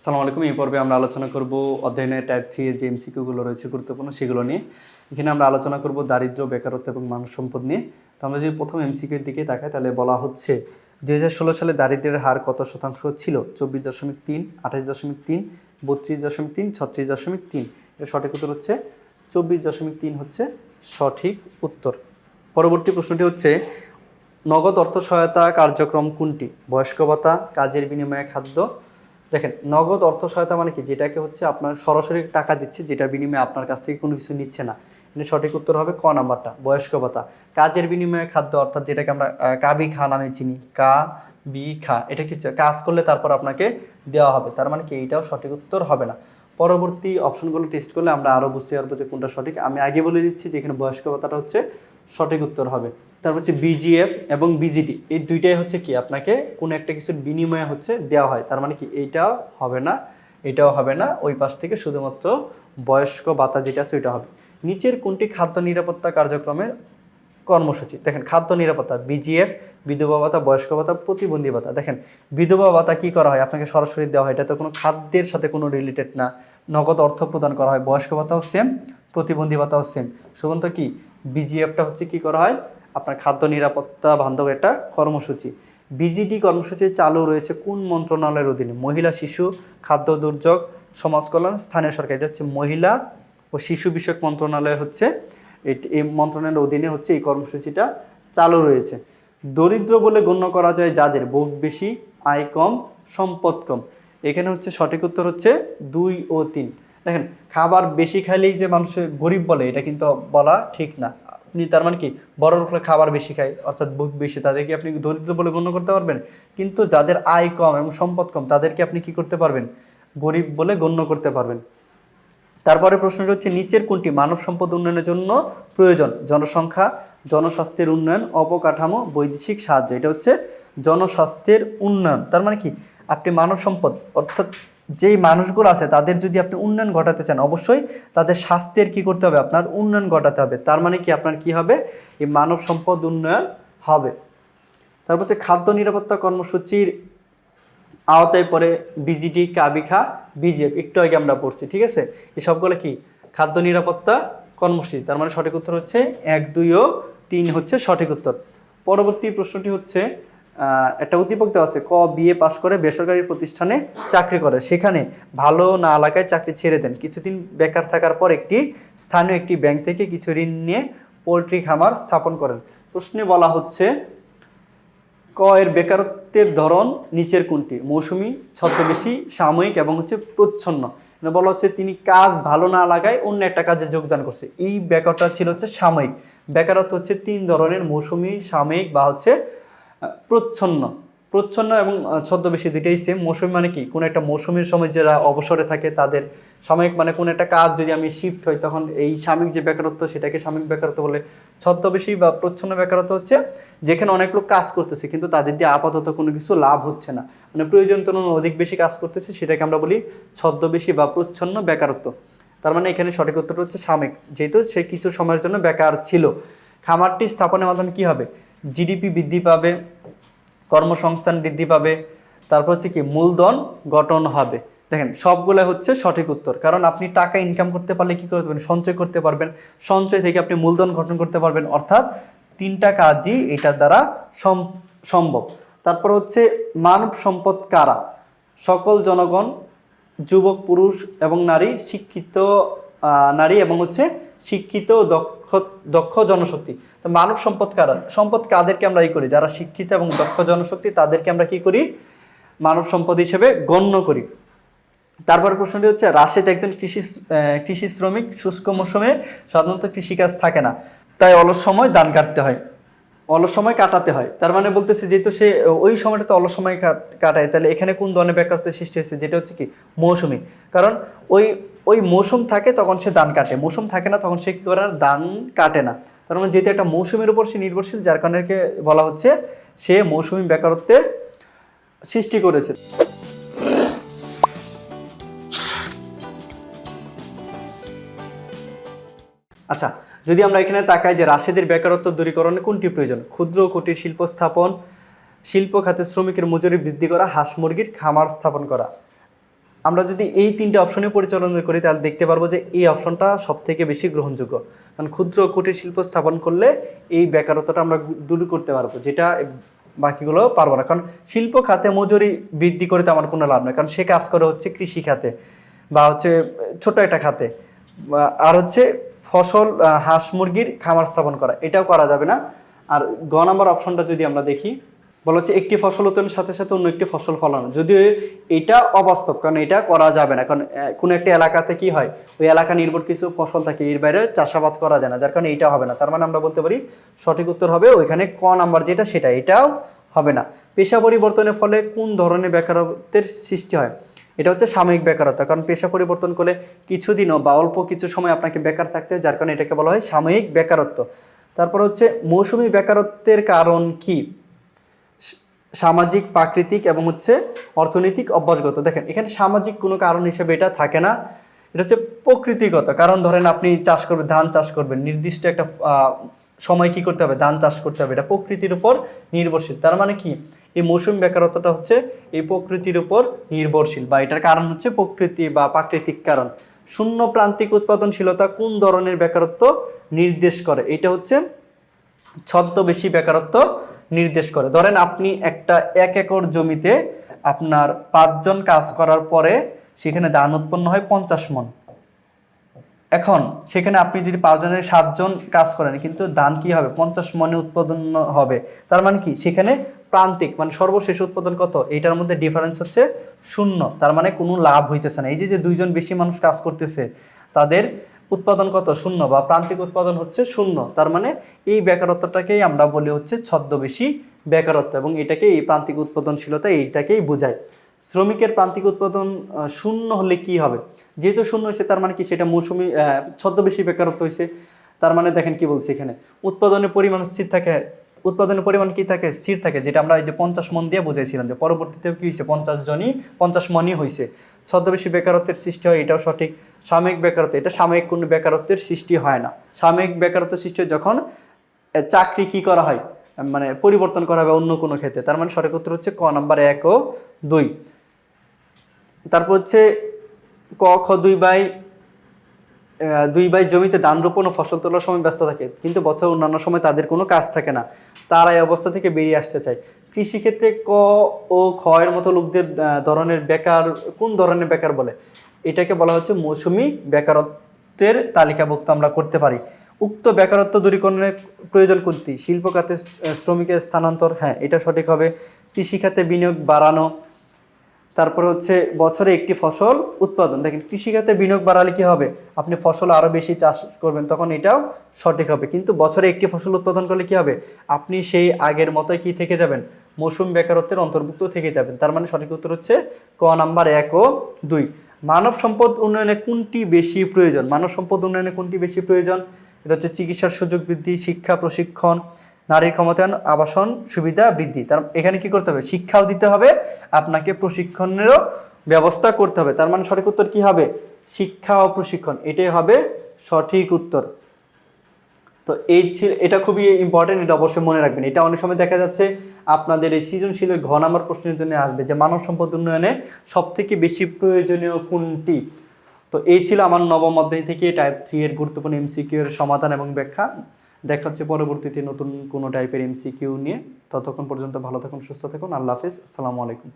আসসালামু আলাইকুম। এই পর্বে আমরা আলোচনা করব অধ্যয়নের টাইপ থ্রি যে এমসিকিউগুলো রয়েছে গুরুত্বপূর্ণ, সেগুলো নিয়ে। এখানে আমরা আলোচনা করব দারিদ্র্য, বেকারত্ব এবং মানব সম্পদ নিয়ে। তো আমরা যদি প্রথম এমসিকিউর দিকে তাকাই, তাহলে বলা হচ্ছে দুই হাজার ষোলো সালে দারিদ্র্যের হার কত শতাংশ ছিল? চব্বিশ দশমিক তিন, আঠাশ দশমিক তিন, বত্রিশ দশমিক তিন, ছত্রিশ দশমিক তিন। এর সঠিক উত্তর হচ্ছে চব্বিশ দশমিক তিন হচ্ছে সঠিক উত্তর। পরবর্তী প্রশ্নটি হচ্ছে, নগদ অর্থ সহায়তা কার্যক্রম কোনটি? বয়স্ক ভাতা, কাজের বিনিময়ে খাদ্য দেখেন, নগদ অর্থ সহায়তা মানে কি? যেটাকে হচ্ছে আপনার সরাসরি টাকা দিচ্ছে, যেটার বিনিময়ে আপনার কাছ থেকে কোনো কিছু নিচ্ছে না। এখানে সঠিক উত্তর হবে ক নাম্বারটা, বয়স্ক ভাতা। কাজের বিনিময়ে খাদ্য, অর্থাৎ যেটাকে আমরা কাবি খা নামে চিনি, কা বি খা, এটা কি কাজ করলে তারপর আপনাকে দেওয়া হবে। তার মানে কি? এইটাও সঠিক উত্তর হবে না। পরবর্তী অপশনগুলো টেস্ট করলে আমরা আরও বুঝতে পারব যে কোনটা সঠিক। আমি আগে বলে দিচ্ছি যে এখানে বয়স্ক ভাতাটা হচ্ছে সঠিক উত্তর হবে। তারপর হচ্ছে বিজিএফ এবং বিজিটি এই দুইটাই হচ্ছে কি আপনাকে কোনো একটা কিছুর বিনিময়ে হচ্ছে দেওয়া হয়। তার মানে কি এইটাও হবে না, এটাও হবে না, ওই পাশ থেকে শুধুমাত্র বয়স্ক ভাতা যেটা আছে ওইটা হবে। নিচের কোনটি খাদ্য নিরাপত্তা কার্যক্রমের কর্মসূচি। দেখেন, খাদ্য নিরাপত্তা বিজিএফ বিধবা ভাতা, বয়স্ক ভাতা, প্রতিবন্ধী ভাতা। দেখেন, বিধবা ভাতা কী করা হয়? আপনাকে সরাসরি দেওয়া হয়। এটা তো কোনো খাদ্যের সাথে কোনো রিলেটেড না। নগদ অর্থ প্রদান করা হয়। বয়স্ক ভাতাও সেম প্রতিবন্ধী ভাতাও সেম শুধুমাত্র কি? বিজিএফটা হচ্ছে কি করা হয়? আপনার খাদ্য নিরাপত্তা বান্ধব একটা কর্মসূচি। বিজিডি কর্মসূচি চালু রয়েছে কোন মন্ত্রণালয়ের অধীনে? মহিলা, শিশু, খাদ্য দুর্যোগ, সমাজ কল্যাণ, স্থানীয় সরকার। এটা হচ্ছে মহিলা ও শিশু বিষয়ক মন্ত্রণালয় হচ্ছে এই মন্ত্রণালয়ের অধীনে হচ্ছে এই কর্মসূচিটা চালু রয়েছে। দরিদ্র বলে গণ্য করা যায় যাদের ভোগ বেশি, আয় কম, সম্পদ কম। এখানে হচ্ছে সঠিক উত্তর হচ্ছে দুই ও তিন। দেখেন, খাবার বেশি খাইলেই যে মানুষ গরিব বলে, এটা কিন্তু বলা ঠিক না। আপনি তার মানে কি? বড় লোকরা খাবার বেশি খায়, অর্থাৎ ভোগ বেশি, তাদেরকে আপনি দরিদ্র বলে গণ্য করতে পারবেন। কিন্তু যাদের আয় কম এবং সম্পদ কম, তাদেরকে আপনি কি করতে পারবেন? গরিব বলে গণ্য করতে পারবেন। তারপরে প্রশ্নটি হচ্ছে, নিচের কোনটি মানব সম্পদ উন্নয়নের জন্য প্রয়োজন? জনসংখ্যা, জনস্বাস্থ্যের উন্নয়ন, অবকাঠামো, বৈদেশিক সাহায্য। এটা হচ্ছে জনস্বাস্থ্যের উন্নয়ন। তার মানে কি? আপনি মানব সম্পদ, অর্থাৎ যেই মানুষগুলো আছে, তাদের যদি আপনি উন্নয়ন ঘটাতে চান, অবশ্যই তাদের স্বাস্থ্যের কি করতে হবে? আপনার উন্নয়ন ঘটাতে হবে। তার মানে কি? আপনার কি হবে? এই মানব সম্পদ উন্নয়ন হবে। তারপর হচ্ছে খাদ্য নিরাপত্তা কর্মসূচির আওতায় পরে বিজিডি কাবিখা বিজেপ একটু আগে আমরা পড়ছি, ঠিক আছে? এই সবগুলো কি? খাদ্য নিরাপত্তা কর্মসূচি, তার মানে সঠিক উত্তর হচ্ছে এক, দুই ও তিন হচ্ছে সঠিক উত্তর। পরবর্তী প্রশ্নটি হচ্ছে একটা উদ্দীপক আছে, ক বিএ পাশ করে বেসরকারি প্রতিষ্ঠানে চাকরি করে। সেখানে ভালো না এলাকায় চাকরি ছেড়ে দেন। কিছুদিন বেকার থাকার পর একটি স্থানীয় একটি ব্যাংক থেকে কিছু ঋণ নিয়ে পোলট্রি খামার স্থাপন করেন। প্রশ্নে বলা হচ্ছে ক এর বেকারত্বের ধরন নিচের কোনটি? মৌসুমি ছদ্মবেশী সাময়িক এবং হচ্ছে প্রচ্ছন্ন। বলা হচ্ছে তিনি কাজ ভালো না লাগায় অন্য একটা কাজে যোগদান করছে। এই বেকারটা ছিল হচ্ছে সাময়িক। বেকারত্ব হচ্ছে তিন ধরনের, মৌসুমি, সাময়িক বা হচ্ছে প্রচ্ছন্ন। প্রচ্ছন্ন এবং ছদ্মবেশী দুইটাই সেম মৌসুমি মানে কি? কোনো একটা মৌসুমীর সময় যারা অবসরে থাকে তাদের সাময়িক মানে কোনো একটা কাজ যদি আমি শিফট হই, তখন এই সাময়িক যে বেকারত্ব, সেটাকে সাময়িক বেকারত্ব বলে। ছদ্মবেশী বা প্রচ্ছন্ন বেকারত্ব হচ্ছে যেখানে অনেক লোক কাজ করতেছে, কিন্তু তাদের দিয়ে আপাতত কোনো কিছু লাভ হচ্ছে না। মানে প্রয়োজন তুলনায় অধিক বেশি কাজ করতেছে, সেটাকে আমরা বলি ছদ্মবেশী বা প্রচ্ছন্ন বেকারত্ব। তার মানে এখানে সঠিক উত্তরটা হচ্ছে সাময়িক। যেহেতু সে কিছু সময়ের জন্য বেকার ছিল। খামারটি স্থাপনের মাধ্যমে কি হবে? জিডিপি বৃদ্ধি পাবে, কর্মসংস্থান বৃদ্ধি পাবে, তারপর হচ্ছে কি মূলধন গঠন হবে। দেখেন সবগুলো হচ্ছে সঠিক উত্তর। কারণ আপনি টাকা ইনকাম করতে পারলে কি করতে পারবেন? সঞ্চয় করতে পারবেন। সঞ্চয় থেকে আপনি মূলধন গঠন করতে পারবেন। অর্থাৎ তিনটা কাজই এটার দ্বারা সম- সম্ভব। তারপর হচ্ছে মানব সম্পদ কারা? সকল জনগণ, যুবক, পুরুষ এবং নারী, শিক্ষিত নারী এবং হচ্ছে শিক্ষিত, দক্ষ দক্ষ জনশক্তি। তো মানব সম্পদ কারা? সম্পদ কাদেরকে আমরা ই করি? যারা শিক্ষিত এবং দক্ষ জনশক্তি, তাদেরকে আমরা কি করি? মানব সম্পদ হিসেবে গণ্য করি। তারপর প্রশ্নটি হচ্ছে, রাশেদ একজন কৃষি কৃষি শ্রমিক, শুষ্ক মৌসুমে সাধারণত কৃষিকাজ থাকে না। তাই অলস সময় ধান কাটতে হয়। অলস সময় কাটাতে হয়। তার মানে বলতেছে, যেহেতু সে, ওই সময়টাতে অলস সময় কাটায়, তাহলে এখানে কোন ধরনের বেকারত্বের সৃষ্টি হয়েছে? যেটা হচ্ছে কি, মৌসুমি। কারণ ওই ওই মৌসুম থাকে তখন সে ধান কাটে। মৌসুম থাকে না তখন সে কী করে ধান কাটে না। তার মানে যেহেতু একটা মৌসুমের উপর সে নির্ভরশীল, যার কারণে বলা হচ্ছে, সে মৌসুমি বেকারত্বের সৃষ্টি করেছে। আচ্ছা যদি আমরা এখানে তাকাই যে রাশেদের বেকারত্ব দূরীকরণে কোনটি প্রয়োজন? ক্ষুদ্র কুটির শিল্প স্থাপন, শিল্প খাতে শ্রমিকের মজুরি বৃদ্ধি করা, হাঁস মুরগির খামার স্থাপন করা। আমরা যদি এই তিনটে অপশনে পরিচালনা করি, তাহলে দেখতে পারব যে এই অপশনটা সব থেকে বেশি গ্রহণযোগ্য। কারণ ক্ষুদ্র কুটির শিল্প স্থাপন করলে এই বেকারত্বটা আমরা দূর করতে পারব, যেটা বাকিগুলো পারব না। কারণ শিল্প খাতে মজুরি বৃদ্ধি করে তো আমার কোনো লাভ নেই, কারণ সে কাজ করে হচ্ছে কৃষি খাতে বা হচ্ছে ছোট একটা খাতে। আর হচ্ছে ফসল হাঁস মুরগির খামার স্থাপন করা, এটাও করা যাবে না। আর গ নম্বর অপশনটা যদি আমরা দেখি, বলা হচ্ছে একটি ফসল উৎপাদনের সাথে সাথে অন্য একটি ফসল ফলানো। যদিও এটা অবাস্তব, কারণ এটা করা যাবে না। কারণ কোনো একটা এলাকাতে কি হয়, ওই এলাকা নির্ভর কিছু ফসল থাকে, এর বাইরে চাষাবাদ করা যায় না, যার কারণে এটা হবে না। তার মানে আমরা বলতে পারি, সঠিক উত্তর হবে ওইখানে ক নাম্বার যেটা, সেটা এটাও হবে না। পেশা পরিবর্তনের ফলে কোন ধরনের বেকারত্বের সৃষ্টি হয়? এটা হচ্ছে সাময়িক বেকারত্ব। কারণ পেশা পরিবর্তন করলে কিছুদিনও বা অল্প কিছু সময় আপনাকে বেকার থাকতে হয়, যার কারণে এটাকে বলা হয় সাময়িক বেকারত্ব। তারপর হচ্ছে মৌসুমী বেকারত্বের কারণ কি? সামাজিক, প্রাকৃতিক এবং হচ্ছে অর্থনৈতিক অভ্যাসগত। দেখেন, এখানে সামাজিক কোনো কারণ হিসেবে এটা থাকে না। এটা হচ্ছে প্রকৃতিগত। কারণ ধরেন আপনি চাষ করবেন, ধান চাষ করবেন, নির্দিষ্ট একটা সময় কি করতে হবে? ধান চাষ করতে হবে। এটা প্রকৃতির উপর নির্ভরশীল। তার মানে কি? এই মৌসুম বেকারত্বটা হচ্ছে এই প্রকৃতির উপর নির্ভরশীল বা এটার কারণ হচ্ছে প্রকৃতি বা প্রাকৃতিক কারণ। শূন্য প্রান্তিক উৎপাদনশীলতা কোন ধরনের বেকারত্ব নির্দেশ করে? এটা হচ্ছে ছদ্মবেশী বেকারত্ব নির্দেশ করে। ধরেন আপনি একটা এক একর জমিতে আপনার পাঁচজন কাজ করার পরে সেখানে ধান উৎপন্ন হয় পঞ্চাশ মন। এখন সেখানে আপনি যদি পাঁচজনের সাতজন কাজ করেন, কিন্তু ধান কি হবে? পঞ্চাশ মনে উৎপাদন হবে। তার মানে কি? সেখানে প্রান্তিক মানে সর্বশেষ উৎপাদন কত? এইটার মধ্যে ডিফারেন্স হচ্ছে শূন্য। তার মানে কোনো লাভ হইতেছে না। এই যে যে দুইজন বেশি মানুষ কাজ করতেছে, তাদের উৎপাদন কত? শূন্য বা প্রান্তিক উৎপাদন হচ্ছে শূন্য। তার মানে এই বেকারত্বটাকেই আমরা বলি হচ্ছে ছদ্মবেশী বেকারত্ব এবং এটাকে এই প্রান্তিক উৎপাদনশীলতা এইটাকেই বোঝায়। শ্রমিকের প্রান্তিক উৎপাদন শূন্য হলে কি হবে? যেহেতু শূন্য হয়েছে, তার মানে কি? সেটা মৌসুমি ছদ্মবেশী বেকারত্ব হয়েছে তার মানে দেখেন কি বলছি এখানে। উৎপাদনের পরিমাণ স্থির থাকে উৎপাদনের পরিমাণ কি থাকে? স্থির থাকে, যেটা আমরা এই যে পঞ্চাশ মন দিয়ে বুঝাইছিলাম যে পরবর্তীতে কী হয়েছে পঞ্চাশ জনই, পঞ্চাশ মনই হয়েছে ছদ্মবেশী বেকারত্বের সৃষ্টি হয়, এটাও সঠিক। সাময়িক বেকারত্ব, এটা সাময়িক কোনো বেকারত্বের সৃষ্টি হয় না। সাময়িক বেকারত্ব সৃষ্টি হয় যখন চাকরি কি করা হয়? মানে পরিবর্তন করা হবে অন্য কোনো ক্ষেত্রে। তার মানে সঠিক উত্তর হচ্ছে ক নাম্বার এক ও দুই। তারপর হচ্ছে ক, খ দুই বাই দুই বাই জমিতে ধান রোপণ ও ফসল তোলার সময় ব্যস্ত থাকে, কিন্তু বছরের অন্যান্য সময় তাদের কোনো কাজ থাকে না। তারা এই অবস্থা থেকে বেরিয়ে আসতে চায়। কৃষিক্ষেত্রে ক ও এর মতো লোকদের ধরনের বেকার, কোন ধরনের বেকার বলে? এটাকে বলা হচ্ছে মৌসুমি বেকারত্বের তালিকাভুক্ত আমরা করতে পারি। উক্ত বেকারত্ব দূরীকরণের প্রয়োজন কোনটি? শিল্প খাতে শ্রমিকের স্থানান্তর হ্যাঁ এটা সঠিক হবে। কৃষিখাতে বিনিয়োগ বাড়ানো তারপরে হচ্ছে বছরে একটি ফসল উৎপাদন। দেখেন, কৃষিখাতে বিনিয়োগ বাড়ালে কি হবে? আপনি ফসল আরও বেশি চাষ করবেন, তখন এটাও সঠিক হবে। কিন্তু বছরে একটি ফসল উৎপাদন করলে কি হবে? আপনি সেই আগের মতোই কি থেকে যাবেন? মৌসুম বেকারত্বের অন্তর্ভুক্ত থেকে যাবেন। তার মানে সঠিক উত্তর হচ্ছে ক নাম্বার এক ও দুই। মানব সম্পদ উন্নয়নে কোনটি বেশি প্রয়োজন? মানব সম্পদ উন্নয়নে কোনটি বেশি প্রয়োজন? এটা হচ্ছে চিকিৎসার সুযোগ বৃদ্ধি, শিক্ষা, প্রশিক্ষণ। নারীর ক্ষমতায়ন, আবাসন সুবিধা বৃদ্ধি। তার এখানে কি করতে হবে? শিক্ষাও দিতে হবে, আপনাকে প্রশিক্ষণেরও ব্যবস্থা করতে হবে। তার মানে সঠিক উত্তর কি হবে? শিক্ষা ও প্রশিক্ষণ, এটাই হবে সঠিক উত্তর। তো এই ছিল, এটা খুবই ইম্পর্টেন্ট এটা অবশ্যই মনে রাখবেন। এটা অনেক সময় দেখা যাচ্ছে, আপনাদের এই সৃজনশীলের ঘ নাম্বার প্রশ্নের জন্য আসবে যে মানব সম্পদ উন্নয়নে সব থেকে বেশি প্রয়োজনীয় কোনটি? তো এই ছিল আমার নবম অধ্যায় থেকে টাইপ থ্রি এর গুরুত্বপূর্ণ এমসিকিউ এর সমাধান এবং ব্যাখ্যা। দেখা হচ্ছে পরবর্তীতে নতুন কোনো টাইপের এমসিকিউ নিয়ে। ততক্ষণ পর্যন্ত ভালো থাকুন, সুস্থ থাকুন। আল্লাহ হাফিজ। আসসালামু আলাইকুম।